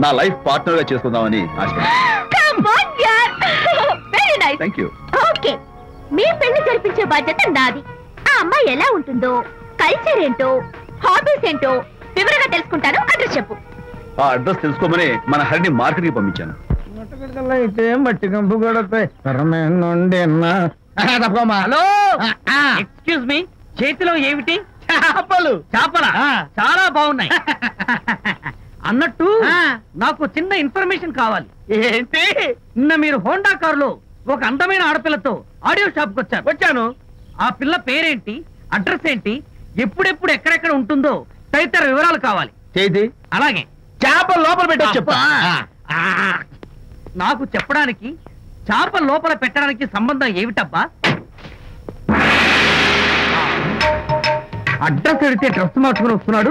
నా లైఫ్ పార్ట్నర్గా చేసుకుందామని ఓకే మీ పెళ్ళి జరిపించే బాధ్యత నాది. ఆ అమ్మాయి ఎలా ఉంటుందో కల్చర్ ఏంటో హాబీస్ ఏంటో వివరంగా తెలుసుకుంటాను. అడ్రస్ చెప్పు. ఆ అడ్రస్ తెలుసుకోమని మన హరిని మార్కెట్కి పంపించాను అయితే మట్టి కంపు హలో! ఎక్స్క్యూజ్ మీ చేతిలో ఏమిటి? చేపలు. చేపల? చాలా బాగున్నాయి. అన్నట్టు నాకు చిన్న ఇన్ఫర్మేషన్ కావాలి. ఏంటి? నిన్న మీరు హోండా కారులో ఒక అందమైన ఆడపిల్లతో ఆడియో షాప్కు వచ్చారు. వచ్చాను. ఆ పిల్ల పేరేంటి? అడ్రస్ ఏంటి? ఎప్పుడెప్పుడు ఎక్కడెక్కడ ఉంటుందో తదితర వివరాలు కావాలి. చేతి అలాగే. చేప లోపల పెట్టి చెప్తా. ఆ, నాకు చెప్పడానికి చేప లోపల పెట్టడానికి సంబంధం ఏమిటబ్బా? అడ్రస్ అడిగితే డ్రెస్ మార్చుకుని వస్తున్నాడు.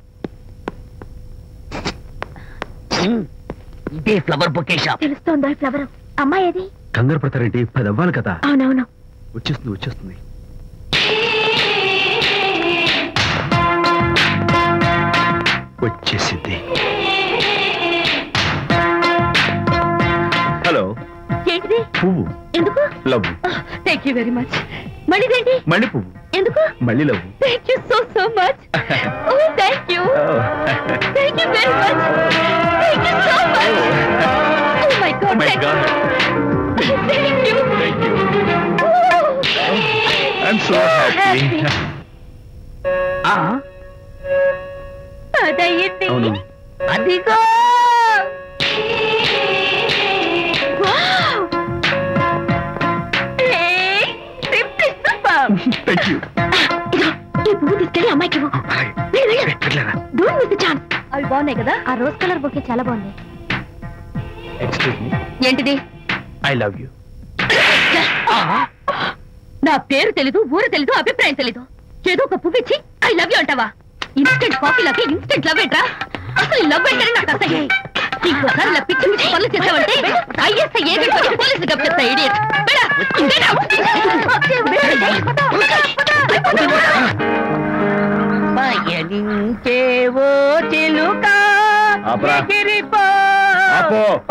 ఇదే ఫ్లవర్ బొకే షాప్ తెలుస్తోందో ఫ్లవర్ అమ్మాయి ఏది? కంగారు పడతారేంటి? పది అవ్వాలి కదా? అవునవును. వచ్చేస్తుంది వచ్చేస్తుంది. వచ్చేసింది. హలో. ఏంటిది? పువ్వు. ఎందుకు? Love. Thank you very much మళ్ళీదేంటి? మళ్ళీ పువ్వు. ఎందుకు? మళ్ళీ love. Thank you so so much oh thank you thank you very much god thank you thank you I'm so happy అదయ్యింది అవును. అదిగో! థ్యాంక్ యూ ఈ పువ్వు తీసుకెళ్ళి అమ్మాయికి ఇవ్వు. వెళ్ళు, వెళ్ళు. Don't miss the chance. అవి బాగున్నాయి కదా. ఆ రోజ్ కలర్ బొకే చాలా బాగుంది. ఏంటిది? ఐ లవ్ యూ నా పేరు తెలీదు ఊరు తెలీదు అభిప్రాయం తెలీదు. ఏదో ఒక పువ్వు ఇచ్చి ఐ లవ్ యూ అంటావా? ఇన్స్టెంట్ కాఫీలకి ఇన్స్టెంట్ లవ్ ఏంట్రా? అసలు లవ్ ఏంటని నాకు అసహ్యం. ఇంకోసారి ఇలా పిచ్చి పిచ్చి పనులు చేసావంటే ఐఎస్ఐ ఏజెంట్ పోలీసులు కప్పిస్తా ఇడియట్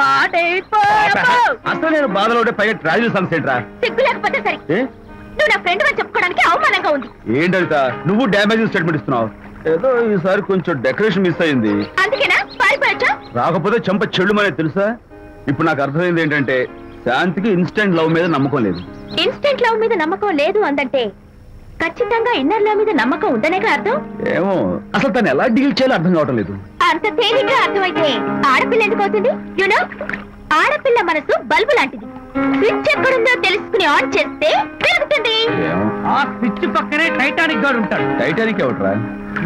పాడైపో. అసలు నేను బాధలో ఉంటే పైగా ఏంట్రా? సిగ్గు లేకపోతే సరే. నువ్వు నా ఫ్రెండ్ అని చెప్పుకోవడానికి అవమానంగా ఉంది. ఏంటంట నువ్వు డ్యామేజ్ స్టేట్మెంట్ ఇస్తున్నావు. ఏదో ఈసారి కొంచెం డెకరేషన్ మిస్ అయింది. అందుకేనా? పారిపోయచ్చా? రాకపోతే చెంప చెల్లుమనే తెలుసా? ఇప్పుడు నాకు అర్థమైంది ఏంటంటే శాంతికి ఇన్స్టెంట్ లవ్ మీద నమ్మకం లేదు. ఇన్స్టెంట్ లవ్ మీద నమ్మకం లేదు అందంటే ఖచ్చితంగా ఇన్నర్ లవ్ మీద నమ్మకం ఉందనేగా అర్థం? ఏమో అసలు తను ఎలా డీల్ చేయాలో అర్థం కావటం లేదు. అంత తేలిగ్గా అర్థమైతే ఆడపిల్ల ఎందుకు అవుతుంది? యునో ఆడపిల్ల మనసు బల్బు లాంటిది. స్విచ్ ఎక్కడుందో తెలుసుకుని ఆన్ చేస్తే పెరుగుతుంది ఆ స్విచ్ పక్కనే టైటానిక్ గాడు ఉంటాడు. టైటానిక్ ఎవట్రా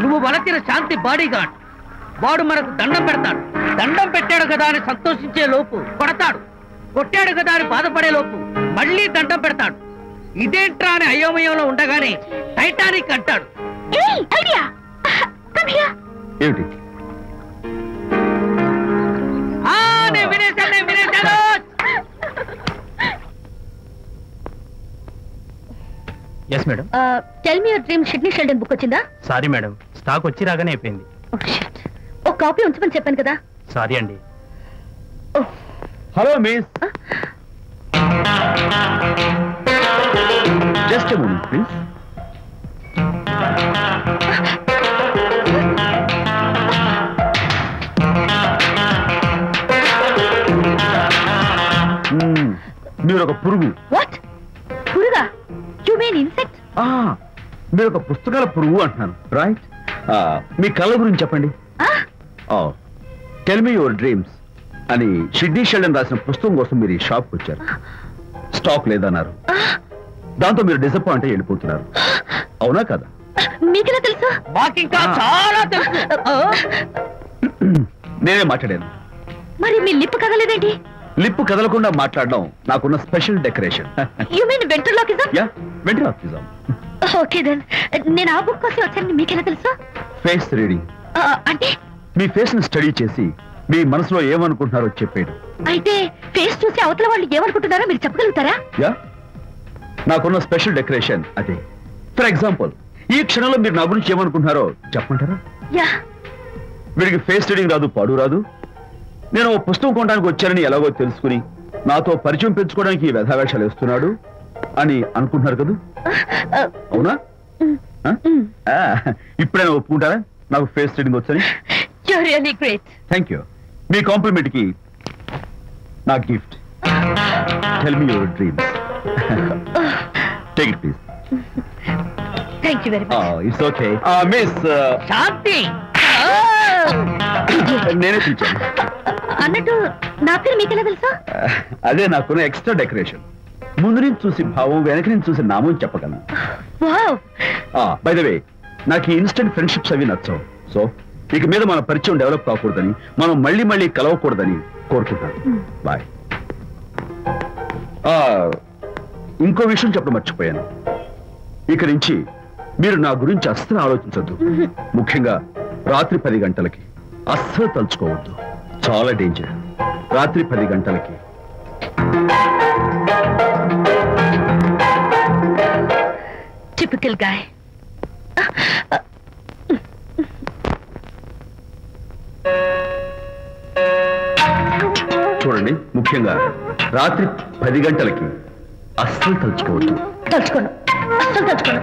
నువ్వు వలచిన శాంతి బాడీ గార్డ్ వాడు మనకు దండం పెడతాడు. దండం పెట్టాడు కదా అని సంతోషించే లోపు కొడతాడు. కొట్టాడు కదా అని బాధపడే లోపు మళ్ళీ దండం పెడతాడు. ఇదేంట్రా అని అయోమయంలో ఉండగానే టైటానిక్ అంటాడు. ఏయ్ ఐడియా! కమ్ హియర్ ఏమిటి? మిరేచండి మిరేచండి yes madam tell me your dream Sidney Sheldon book వచ్చిందా? సారీ మేడం స్టాక్ వచ్చి రాగానే అయిపోయింది. Oh, ఒక కాపీ oh, ఉంచమని చెప్పాను కదా. సారీ అండి. Hello miss just moment please మీరు ఒక పురుగు. వాట్ పురుగా? యు మీన్ ఇన్సెక్ట్ ఆ, మీరు ఒక పుస్తకాల పురుగు అంటున్నాను. రైట్ మీ కళ్ళ గురించి చెప్పండి. టెల్ మీ యువర్ డ్రీమ్స్ అని షిడ్నీ షెల్డన్ రాసిన పుస్తకం కోసం మీరు ఈ షాప్కి వచ్చారు. స్టాక్ లేదన్నారు. దాంతో మీరు డిసప్పాయింట్ అయ్యి వెళ్ళిపోతున్నారు. అవునా కదా? మీకెలా తెలుసు? మాకింకా ఆ. చాలా తెలుసు. నేనే మాట్లాడాను. మరి మీ లిప్ కదలేదేంటి? లిప్పు కదలకుండా మాట్లాడడం నాకున్న special decoration. You mean ventriloquism yeah okay then నేను ఆ బుక్ కోసం వచ్చానని మీకెలా తెలుసు? ఫేస్ రీడింగ్ అంటే? మీ ఫేస్ని స్టడీ చేసి మీ మనసులో ఏమనుకుంటున్నారో చెప్పేయడం. అయితే ఫేస్ చూసి అవతల వాళ్ళు ఏమనుకుంటున్నారో మీరు చెప్పగలుగుతారా? యా నాకున్న స్పెషల్ డెకరేషన్ అదే. ఫర్ ఎగ్జాంపుల్ ఈ క్షణంలో మీరు నా గురించి ఏమనుకుంటున్నారో చెప్పమంటారా? యా వీడికి ఫేస్ రీడింగ్ రాదు పాడు రాదు. నేను ఓ పుస్తకం కొనడానికి వచ్చానని ఎలాగో తెలుసుకుని నాతో పరిచయం పెంచుకోవడానికి వ్యధావేషాలు వేస్తున్నాడు అని అనుకుంటున్నారు కదా? అవునా? ఆ? ఆ, ఇప్పుడైనా ఒప్పుకుంటారా? నాకు ఫేస్ రీడింగ్ వచ్చని? థ్యాంక్ యూ మీ కాంప్లిమెంట్కి నా gift tell me your dreams take it please it's okay miss Shanti నేనే పిలిచాను. అన్నట్టు నా పేరు మీకెలా తెలుసు? అదే నాకున్న ఎక్స్ట్రా డెకరేషన్ ముందు నుంచి చూసి భావం వెనక నుంచి చూసి నామం చెప్పగలను. వావ్! బై ద వే నాకు ఈ ఇన్స్టెంట్ ఫ్రెండ్షిప్స్ అవి నచ్చవు. సో ఇక మీద మన పరిచయం డెవలప్ కాకూడదని మనం మళ్ళీ మళ్ళీ కలవకూడదని కోరుకుంటాను బాయ్ ఇంకో విషయం చెప్పడం మర్చిపోయాను. ఇక నుంచి మీరు నా గురించి అస్సలు ఆలోచించొద్దు. ముఖ్యంగా రాత్రి పది గంటలకి అస్సలు తలుచుకోవద్దు. చాలా డేంజర్ రాత్రి పది గంటలకి. టిపికల్ గాయ్ చూడండి ముఖ్యంగా రాత్రి పది గంటలకి అస్సలు తలుచుకోవద్దు. తలుచుకోను. అస్సలు తలుచుకోను.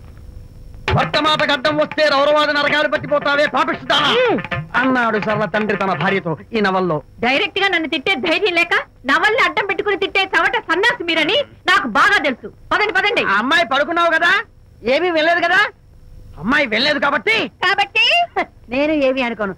భర్త మాట గడ్డం వస్తే రౌరవాద నరకాలు పట్టిపోతావే పాపిస్తానా అన్నాడు సర్వ తండ్రి తన భార్యతో ఈ నవల్లో. డైరెక్ట్గా నన్ను తిట్టే ధైర్యం లేక నవల్ని అడ్డం పెట్టుకుని తిట్టే చవట సన్నాసి మీరని నాకు బాగా తెలుసు. పదండి పదండి. అమ్మాయి పడుకున్నావు కదా? ఏమీ వెళ్ళలేదు కదా? అమ్మాయి వెళ్ళలేదు కాబట్టి? కాబట్టి నేను ఏమి అనుకోను?